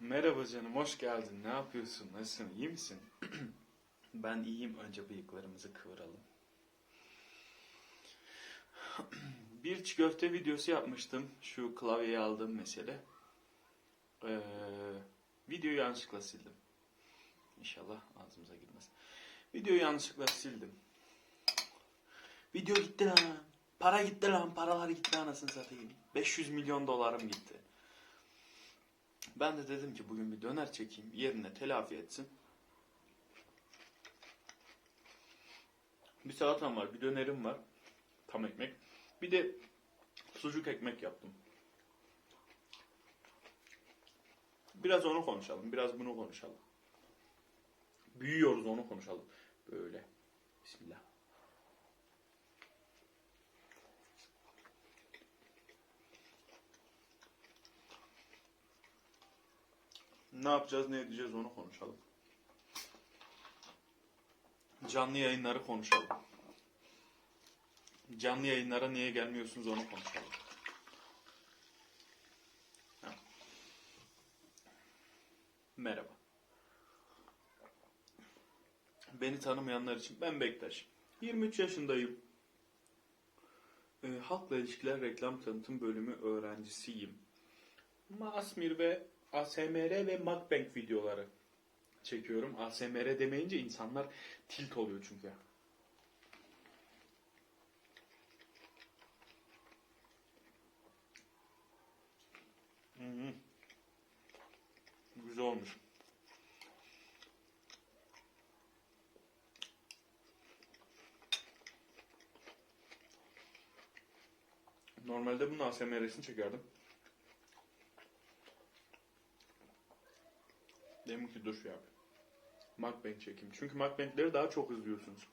Merhaba canım, hoş geldin. Ne yapıyorsun? Nasılsın? İyi misin? ben iyiyim. Önce bıyıklarımızı kıvıralım. Bir çiğ köfte videosu yapmıştım. Şu klavyeyi aldığım mesele. Ee, videoyu yanlışlıkla sildim. İnşallah ağzımıza girmez. Videoyu yanlışlıkla sildim. Video gitti lan. Para gitti lan. Paralar gitti anasını satayım. 500 milyon dolarım gitti. Ben de dedim ki bugün bir döner çekeyim. Yerine telafi etsin. Bir salatam var. Bir dönerim var. Tam ekmek. Bir de sucuk ekmek yaptım. Biraz onu konuşalım. Biraz bunu konuşalım. Büyüyoruz onu konuşalım. Böyle. Bismillah. Ne yapacağız, ne edeceğiz onu konuşalım. Canlı yayınları konuşalım. Canlı yayınlara niye gelmiyorsunuz onu konuşalım. Ha. Merhaba. Beni tanımayanlar için ben Bektaş. 23 yaşındayım. Ee, halkla ilişkiler reklam tanıtım bölümü öğrencisiyim. Masmir ve ASMR ve Mukbang videoları çekiyorum. ASMR demeyince insanlar tilt oluyor çünkü. Hı. Güzel olmuş. Normalde bunun ASMR'sini çekerdim. Dedim ki dur yap. Mukbang çekeyim. Çünkü mukbangleri daha çok izliyorsunuz.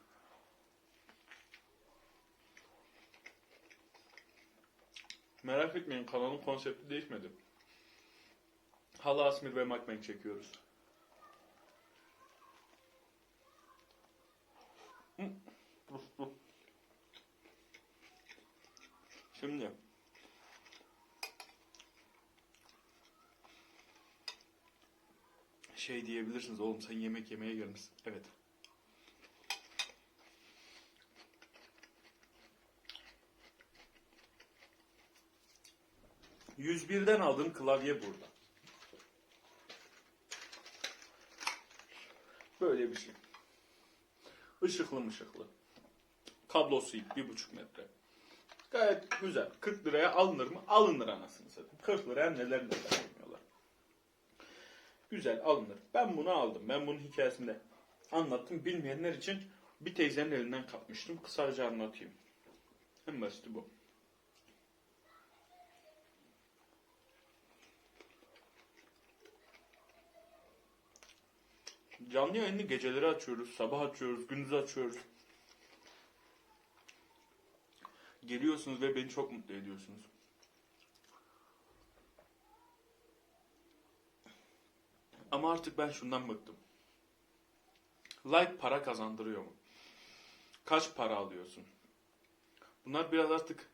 Merak etmeyin kanalın konsepti değişmedi. Hala Asmir ve mukbang çekiyoruz. Şimdi şey diyebilirsiniz oğlum sen yemek yemeye gelmişsin. Evet. ...101'den aldığım klavye burada. Böyle bir şey. Işıklı mışıklı. Kablosu bir buçuk metre. Gayet güzel. 40 liraya alınır mı? Alınır anasını satayım. 40 liraya neler neler. Güzel alınır. Ben bunu aldım. Ben bunun hikayesini de anlattım. Bilmeyenler için bir teyzenin elinden kapmıştım. Kısaca anlatayım. En basiti bu. Canlı yayını geceleri açıyoruz, sabah açıyoruz, gündüz açıyoruz. Geliyorsunuz ve beni çok mutlu ediyorsunuz. Ama artık ben şundan bıktım. Like para kazandırıyor mu? Kaç para alıyorsun? Bunlar biraz artık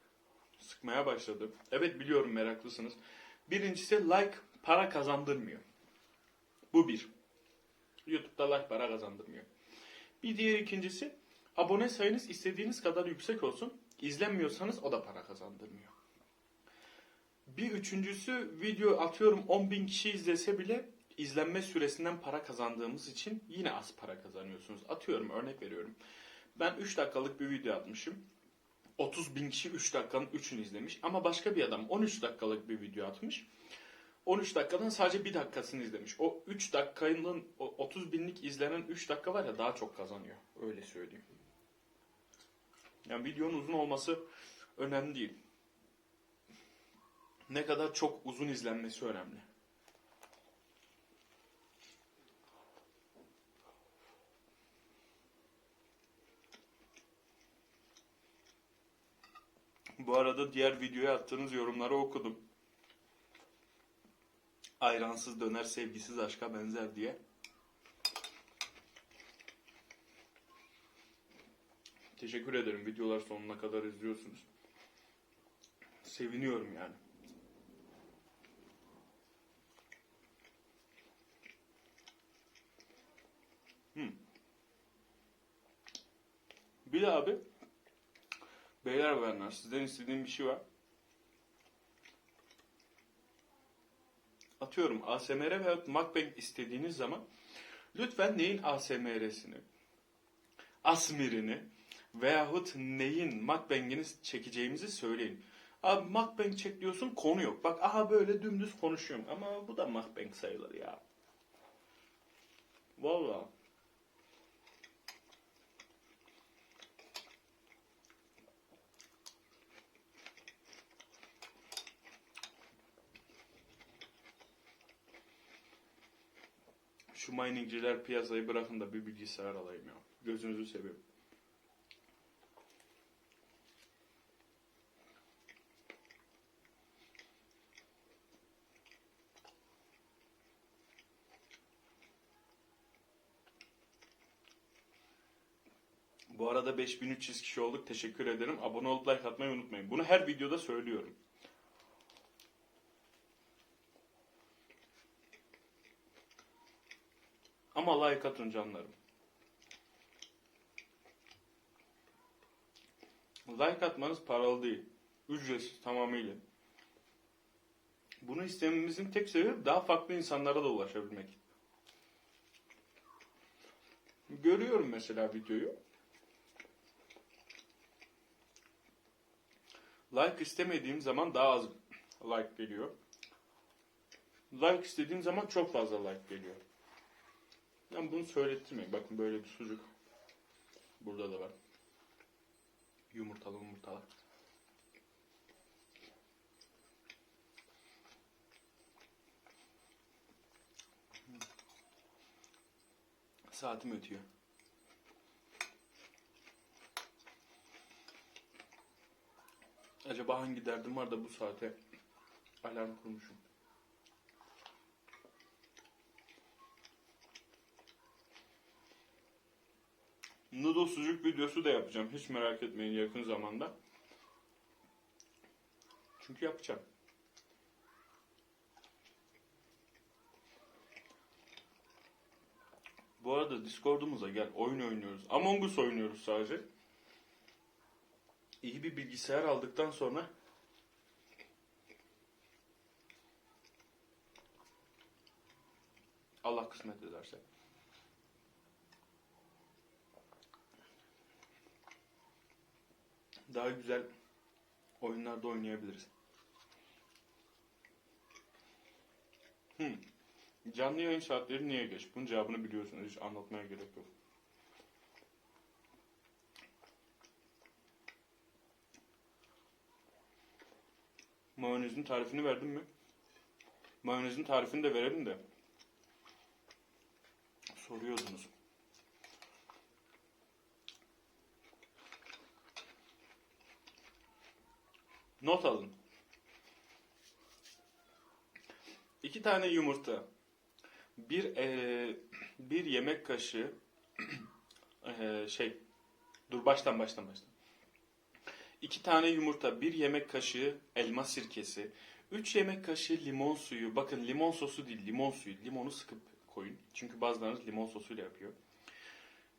sıkmaya başladı. Evet biliyorum meraklısınız. Birincisi like para kazandırmıyor. Bu bir. YouTube'da like para kazandırmıyor. Bir diğer ikincisi abone sayınız istediğiniz kadar yüksek olsun. İzlenmiyorsanız o da para kazandırmıyor. Bir üçüncüsü video atıyorum 10.000 kişi izlese bile izlenme süresinden para kazandığımız için yine az para kazanıyorsunuz. Atıyorum örnek veriyorum. Ben 3 dakikalık bir video atmışım. 30 bin kişi 3 dakikanın 3'ünü izlemiş. Ama başka bir adam 13 dakikalık bir video atmış. 13 dakikadan sadece 1 dakikasını izlemiş. O 3 dakikanın o 30 binlik izlenen 3 dakika var ya daha çok kazanıyor. Öyle söyleyeyim. Yani videonun uzun olması önemli değil. Ne kadar çok uzun izlenmesi önemli. Bu arada diğer videoya attığınız yorumları okudum. Ayransız döner sevgisiz aşka benzer diye. Teşekkür ederim videolar sonuna kadar izliyorsunuz. Seviniyorum yani. Hmm. Bir de abi beyler bayanlar sizden istediğim bir şey var. Atıyorum ASMR veya mukbang istediğiniz zaman lütfen neyin ASMR'sini, asmirini veyahut neyin mukbang'ini çekeceğimizi söyleyin. Abi mukbang çek diyorsun konu yok. Bak aha böyle dümdüz konuşuyorum ama bu da mukbang sayılır ya. Vallahi. Şu miningciler piyasayı bırakın da bir bilgisayar alayım ya. Gözünüzü seveyim. Bu arada 5300 kişi olduk. Teşekkür ederim. Abone olup like atmayı unutmayın. Bunu her videoda söylüyorum. Ama like atın canlarım. Like atmanız paralı değil. Ücretsiz tamamıyla. Bunu istememizin tek sebebi daha farklı insanlara da ulaşabilmek. Görüyorum mesela videoyu. Like istemediğim zaman daha az like geliyor. Like istediğim zaman çok fazla like geliyor. Ben bunu söylettirmeyin. Bakın böyle bir sucuk. Burada da var. Yumurtalı yumurtalı. Saatim ötüyor. Acaba hangi derdim var da bu saate alarm kurmuşum? Noodle sucuk videosu da yapacağım. Hiç merak etmeyin yakın zamanda. Çünkü yapacağım. Bu arada Discord'umuza gel. Oyun oynuyoruz. Among Us oynuyoruz sadece. İyi bir bilgisayar aldıktan sonra Allah kısmet ederse. Daha güzel oyunlarda oynayabiliriz. Hmm. Canlı yayın saatleri niye geç? Bunun cevabını biliyorsunuz. Hiç anlatmaya gerek yok. Mayonezin tarifini verdim mi? Mayonezin tarifini de verelim de. Soruyordunuz. Not alın. İki tane yumurta, bir eee, bir yemek kaşığı eee, şey, dur baştan baştan baştan. İki tane yumurta, bir yemek kaşığı elma sirkesi, üç yemek kaşığı limon suyu. Bakın limon sosu değil, limon suyu. Limonu sıkıp koyun. Çünkü bazılarınız limon sosuyla yapıyor.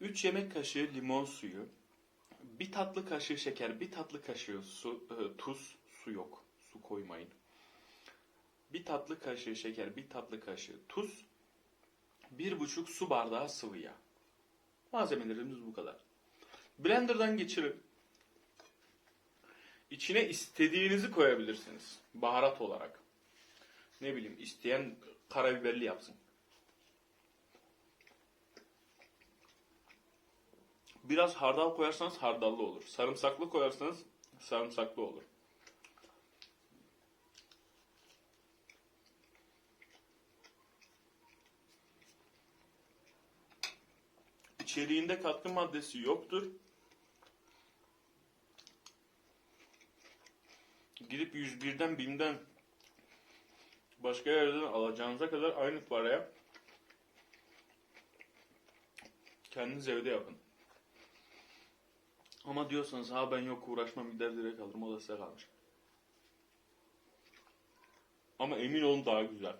3 yemek kaşığı limon suyu, bir tatlı kaşığı şeker, bir tatlı kaşığı su, e, tuz, su yok. Su koymayın. Bir tatlı kaşığı şeker, bir tatlı kaşığı tuz, bir buçuk su bardağı sıvı yağ. Malzemelerimiz bu kadar. Blender'dan geçirin. İçine istediğinizi koyabilirsiniz. Baharat olarak. Ne bileyim isteyen karabiberli yapsın. Biraz hardal koyarsanız hardallı olur. Sarımsaklı koyarsanız sarımsaklı olur. İçeriğinde katkı maddesi yoktur. Gidip 101'den BİM'den başka yerden alacağınıza kadar aynı paraya kendiniz evde yapın. Ama diyorsanız ha ben yok uğraşmam gider direkt alırım o da size kalmış. Ama emin olun daha güzel.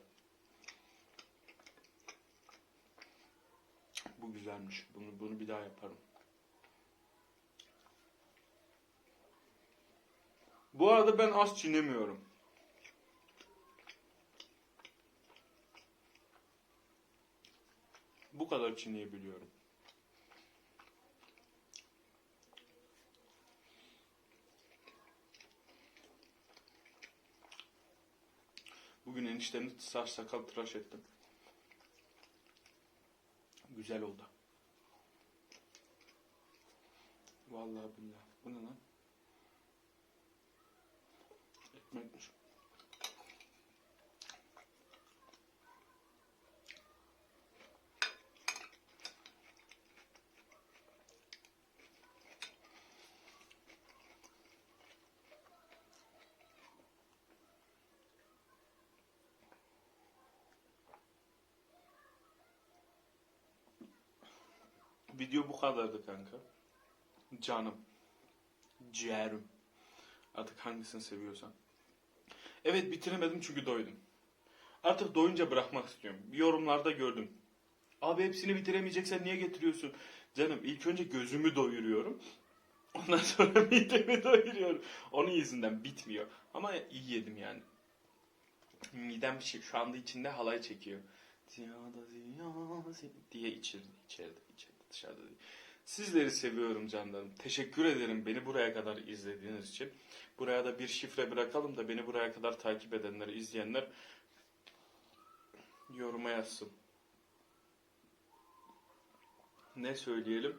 bu güzelmiş. Bunu bunu bir daha yaparım. Bu arada ben az çiğnemiyorum. Bu kadar çiğneyebiliyorum. Bugün eniştemi saç sakal tıraş ettim. Güzel oldu. Vallahi billahi. Bu ne lan? Ekmekmiş. Video bu kadardı kanka. Canım. Ciğerim. Artık hangisini seviyorsan. Evet bitiremedim çünkü doydum. Artık doyunca bırakmak istiyorum. Yorumlarda gördüm. Abi hepsini bitiremeyeceksen niye getiriyorsun? Canım ilk önce gözümü doyuruyorum. Ondan sonra midemi doyuruyorum. Onun yüzünden bitmiyor. Ama iyi yedim yani. Midem şey şu anda içinde halay çekiyor. Ziyada ziyade diye içeride, içeride, içeride, dışarıda değil. Sizleri seviyorum canlarım. Teşekkür ederim beni buraya kadar izlediğiniz için. Buraya da bir şifre bırakalım da beni buraya kadar takip edenler, izleyenler yoruma yazsın. Ne söyleyelim?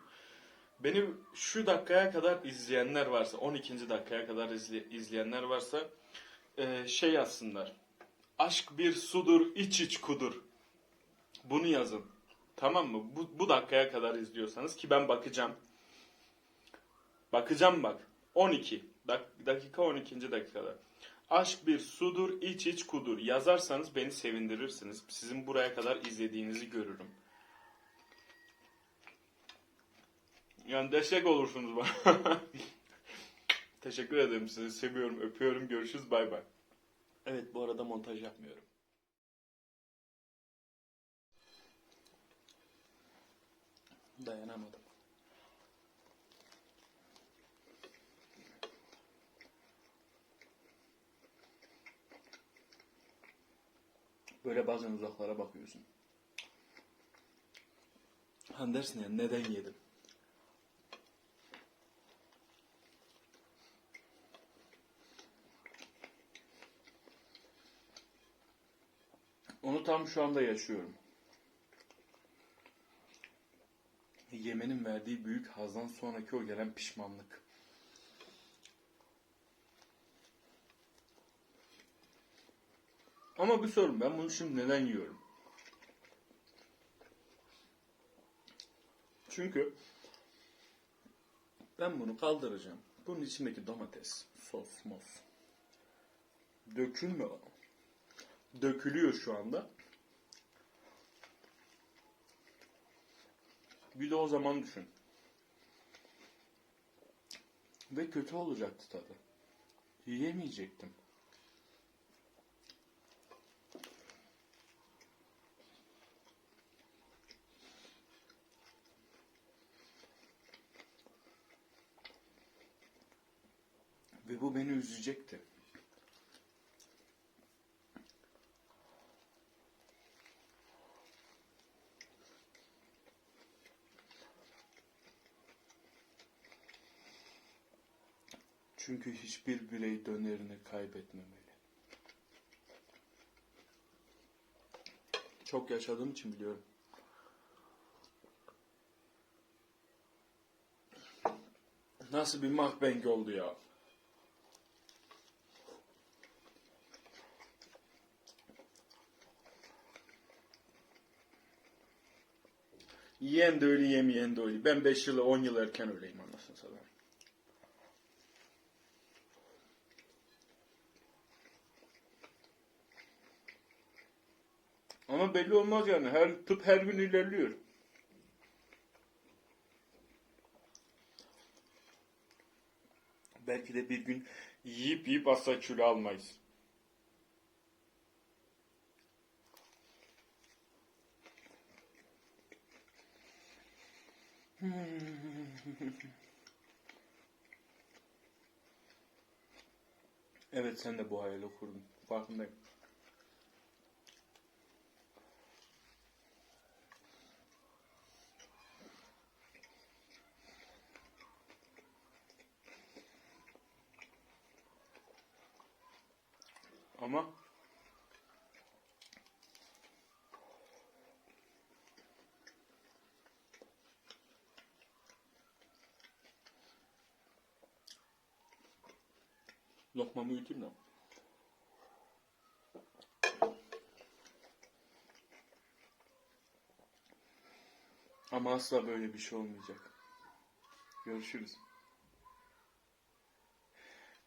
Beni şu dakikaya kadar izleyenler varsa, 12. dakikaya kadar izle- izleyenler varsa eee, şey yazsınlar. Aşk bir sudur, iç iç kudur. Bunu yazın. Tamam mı? Bu, bu dakikaya kadar izliyorsanız ki ben bakacağım. Bakacağım bak. 12. Dak- dakika 12. dakikada. Aşk bir sudur, iç iç kudur. Yazarsanız beni sevindirirsiniz. Sizin buraya kadar izlediğinizi görürüm. Yani destek olursunuz bana. Teşekkür ederim sizi. Seviyorum, öpüyorum. Görüşürüz. Bay bay. Evet bu arada montaj yapmıyorum. Dayanamadım. Böyle bazen uzaklara bakıyorsun. Han dersin ya neden yedim? Onu tam şu anda yaşıyorum. Yemenin verdiği büyük hazdan sonraki o gelen pişmanlık. Ama bir sorun ben bunu şimdi neden yiyorum? Çünkü ben bunu kaldıracağım. Bunun içindeki domates, sos, mos dökülmüyor. Dökülüyor şu anda. Bir de o zaman düşün. Ve kötü olacaktı tadı. Yiyemeyecektim. Ve bu beni üzecekti. Çünkü hiçbir birey dönerini kaybetmemeli. Çok yaşadığım için biliyorum. Nasıl bir mahbeng oldu ya. Yiyen de öyle yemeyen de öyle. Ben 5 yıl 10 yıl erken öleyim anasını satayım. Ama belli olmaz yani. Her tıp her gün ilerliyor. Belki de bir gün yiyip yiyip asla kilo almayız. Evet sen de bu hayali kurdun. Farkındayım. Ama lokmamı yutayım da. Ama asla böyle bir şey olmayacak. Görüşürüz.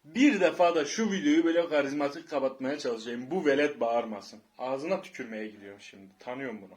Bir defa da şu videoyu böyle karizmatik kapatmaya çalışayım. Bu velet bağırmasın. Ağzına tükürmeye gidiyorum şimdi. Tanıyorum bunu.